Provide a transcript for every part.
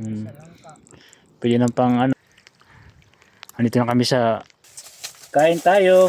Hmm. Pwede na pang ano. Andito na kami sa kain tayo.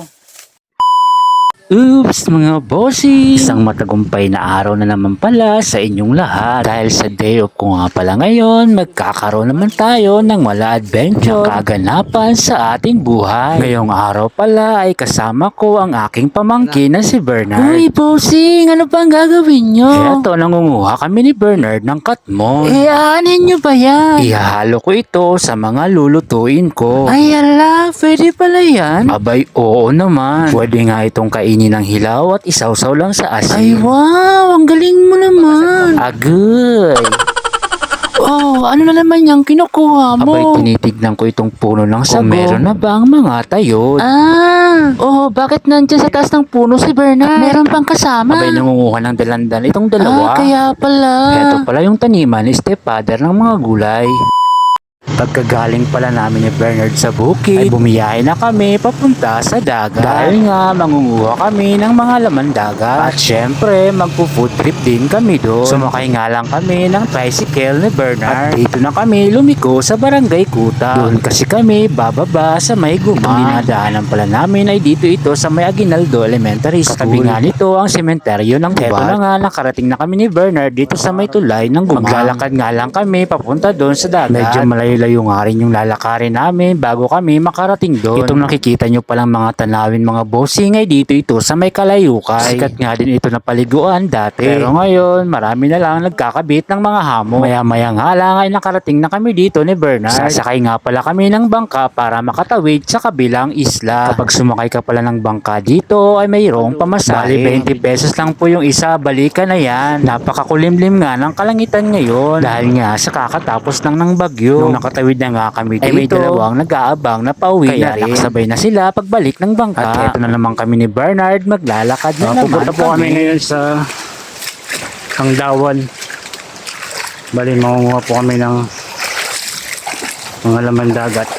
Oops mga bossy! Isang matagumpay na araw na naman pala sa inyong lahat. Dahil sa day off ko nga pala ngayon, magkakaroon naman tayo ng wala adventure na kaganapan sa ating buhay. Ngayong araw pala ay kasama ko ang aking pamangkin na si Bernard. Uy bossing, ano bang gagawin nyo? Eto, nangunguha kami ni Bernard ng katmon. Eh, aanin nyo ba yan? Ihahalo ko ito sa mga lulutuin ko. Ay, ala, pwede pala yan? Abay, oo naman. Pwede nga itong kainin ng hilaw at isawsaw lang sa asin. Ay, wow! Ang galing mo naman! Agoy! Oh, ano na naman yung kinukuha mo? Abay, tinitignan ko itong puno ng sago. Kung meron na ba ang mga tayod? Ah! Oh, bakit nandiyan sa taas ng puno si Bernard? meron pang kasama? Abay, nangunguha ng dalandan itong dalawa. Ah, kaya pala. Ito pala yung taniman ni stepfather ng mga gulay. Pagkagaling pala namin ni Bernard sa bukid, ay bumiyahe na kami papunta sa dagat. Dahil nga mangunguha kami ng mga laman dagat. At syempre, magpo-food trip din kami doon. Sumakay nga lang kami ng tricycle ni Bernard. At dito na kami lumiko sa barangay Kuta. Doon kasi kami bababa sa may guma. Itong dinadaanan pala namin ay dito ito sa may Aguinaldo Elementary School. Katabi nga nito ang sementeryo ng Gubat. Ito na nga, nakarating na kami ni Bernard dito sa may tulay ng guma. Maglalakad nga lang kami papunta doon sa dagat. Medyo malayo-layo nga rin yung lalakarin namin bago kami makarating doon. Itong nakikita nyo palang mga tanawin mga bossing ay dito ito sa may kalayukay. Sikat nga din ito na paliguan dati. Pero ngayon, marami na lang nagkakabit ng mga hamon. Maya-maya nga lang ay nakarating na kami dito ni Bernard. Sasakay nga pala kami ng bangka para makatawid sa kabilang isla. Kapag sumakay ka pala ng bangka dito ay mayroong pamasahe. Bali 20 pesos lang po yung isa, balikan na yan. Napakakulimlim nga ng kalangitan ngayon dahil nga sa kakatapos lang ng bagyo. Nung nakatawid na nga kami dito, ay may dalawang nag-aabang na pauwi Kaya na rin. nakasabay na sila pagbalik ng bangka. At eto na naman kami ni Bernard, maglalakad na naman Pupunta po kami ngayon sa Kangdawan. Bali, mangunguha po kami ng mga laman dagat.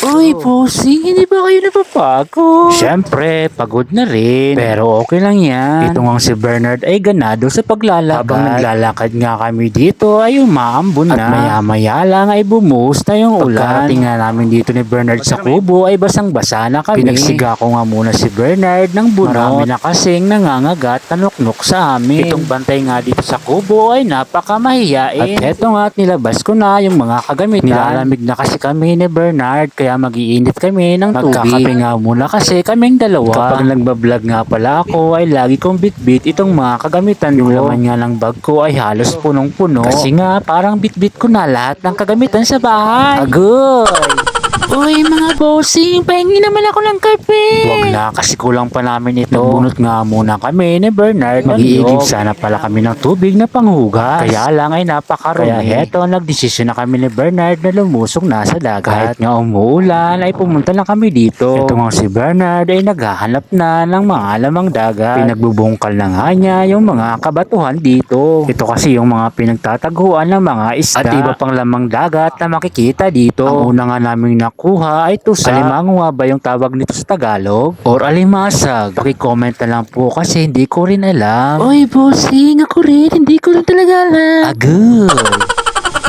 Uy, bossing, hindi ba kayo napapagod? Siyempre, pagod na rin. Pero okay lang yan. Ito nga si Bernard ay ganado sa paglalakad. Habang naglalakad nga kami dito ay umaambon na. At maya-maya lang ay bumuhos na yung ulan. Pagkarating nga namin dito ni Bernard sa kubo ay basang-basa na kami. Pinagsiga ko nga muna si Bernard ng bunot. Marami na kasing nangangagat na nuknuk sa amin. Itong bantay nga dito sa kubo ay napakamahiyain. At eto nga at nilabas ko na yung mga kagamitan. Nilalamig na kasi kami ni Bernard kaya magiinit kami ng tubig. Magkakape nga muna kasi kaming dalawa. Kapag nagbablog nga pala ako ay lagi kong bitbit itong mga kagamitan ko. Yung laman nga ng bag ko ay halos punong-puno. Kasi nga parang bitbit ko na lahat ng kagamitan sa bahay. Agoy! Uy, mga bossing, pahingi naman ako ng kape. Huwag na, kasi kulang pa namin ito. Nagbunot nga muna kami ni Bernard. Mag-iigib sana pala kami ng tubig na panghugas. Kaya lang ay napakarumi. Kaya heto, nagdesisyon na kami ni Bernard na lumusok na sa dagat. Kahit nga umuulan, ay pumunta na kami dito. Ito nga si Bernard ay naghahanap na ng mga lamang dagat. Pinagbubungkal na nga niya yung mga kabatuhan dito. Ito kasi yung mga pinagtataguan ng mga isda. At iba pang lamang dagat na makikita dito. Ang una nga naming nakuha ay tusa. Alimango nga ba yung tawag nito sa Tagalog? Or alimasag? Paki-comment na lang po kasi hindi ko rin alam. Oy, bossing, ako rin. Hindi ko rin talaga alam. Agad.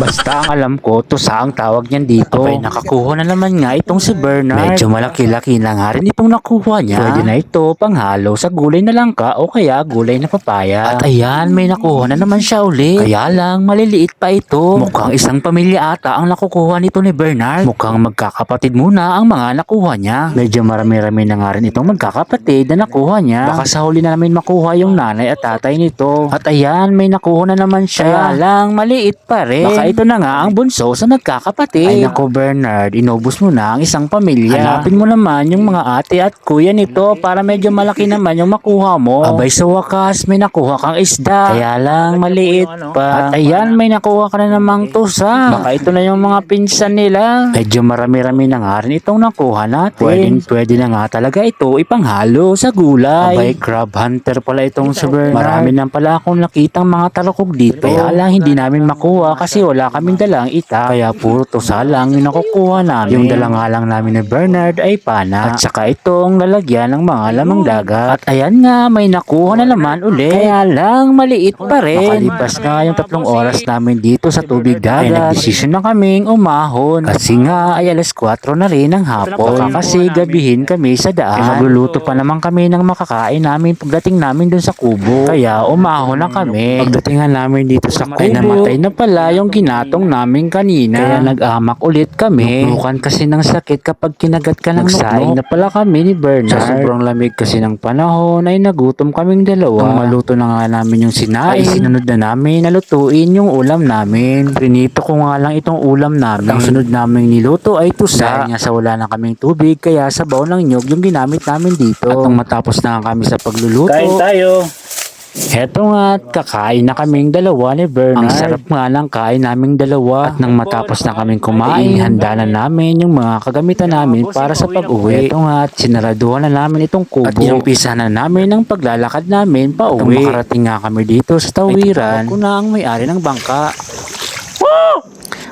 Basta ang alam ko, tusa ang tawag niyan dito. Abay, nakakuha na naman nga itong si Bernard. Medyo malaki-laki na nga rin itong nakuha niya. Pwede na ito panghalo sa gulay na langka o kaya gulay na papaya. At ayan, may nakuha na naman siya uli. Kaya lang, maliliit pa ito. Mukhang isang pamilya ata ang nakukuha nito ni Bernard. Mukhang magkakapatid muna ang mga nakuha niya. Medyo marami-rami na nga rin itong magkakapatid na nakuha niya. Baka sa huli na namin makuha yung nanay at tatay nito. At ayan, may nakuha na naman siya. Kaya lang, maliit pa rin. Baka ito na nga ang bunso sa magkakapatid. Ay nako Bernard, inubos mo na ang isang pamilya. Hanapin mo naman yung mga ate at kuya nito para medyo malaki naman yung makuha mo. Abay sa wakas, may nakuha kang isda. Kaya lang maliit pa. At ayan, may nakuha ka na namang tusa. Baka ito na yung mga pinsan nila. Medyo marami-rami na nga rin itong nakuha natin. Pwede, pwede na nga talaga ito ipanghalo sa gulay. Abay, crab hunter pala itong si Bernard. Marami na pala akong nakitang mga talukog dito. Kaya lang hindi namin makuha kasi wala kaming dalang ita. Kaya puro tusa lang yung nakukuha namin. Yung dala lang namin ni Bernard ay pana. At saka itong lalagyan ng mga lamang dagat. At ayan nga, may nakuha na naman ulit. Kaya lang, maliit pa rin. Makalipas nga yung tatlong oras namin dito sa tubig dagat. Ay nagdesisyon na kaming umahon. Kasi nga ay alas 4 na rin ng hapon. Kasi gabihin kami sa daan. Eh, magluluto pa naman kami ng makakain namin pagdating namin dun sa kubo. Kaya umahon na kami. Pagdating nga namin dito sa kubo, ay namatay na pala yung ginatong namin kanina. Kaya nag-amak ulit kami. Nuknukan kasi ng sakit kapag kinagat ka ng Nagsaing na pala kami ni Bernard. Sa sobrang lamig kasi ng panahon ay nagutom kaming dalawa. Nung maluto na nga namin yung sinain, ay sinunod na namin na lutuin yung ulam namin. Prinito ko nga lang itong ulam namin. Ang sunod namin niluto ay tusa. Dahil nga sa wala na kaming tubig, kaya sabaw ng nyog yung ginamit namin dito. At nung matapos na kami sa pagluluto, Kain tayo. Heto nga at kakain na kaming dalawa ni Bernard. Ang sarap nga lang kain naming dalawa. At nang matapos na kaming kumain, handa na namin yung mga kagamitan namin para sa pag-uwi. Heto nga at sinaraduhan na namin itong kubo. At inumpisa na namin ang paglalakad namin pa uwi. At makarating nga kami dito sa tawiran, ko na ang may-ari ng bangka.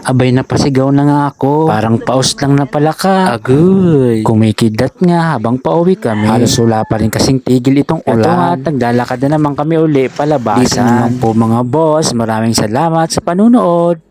Abay napasigaw na nga ako. Parang paus lang na pala ka. Agoy. Kumikidat nga habang pauwi kami. Halos wala pa rin kasing tigil itong ulan. Ito nga, naglalakad na naman kami uli palabasan. Dito naman po mga boss. Maraming salamat sa panunood.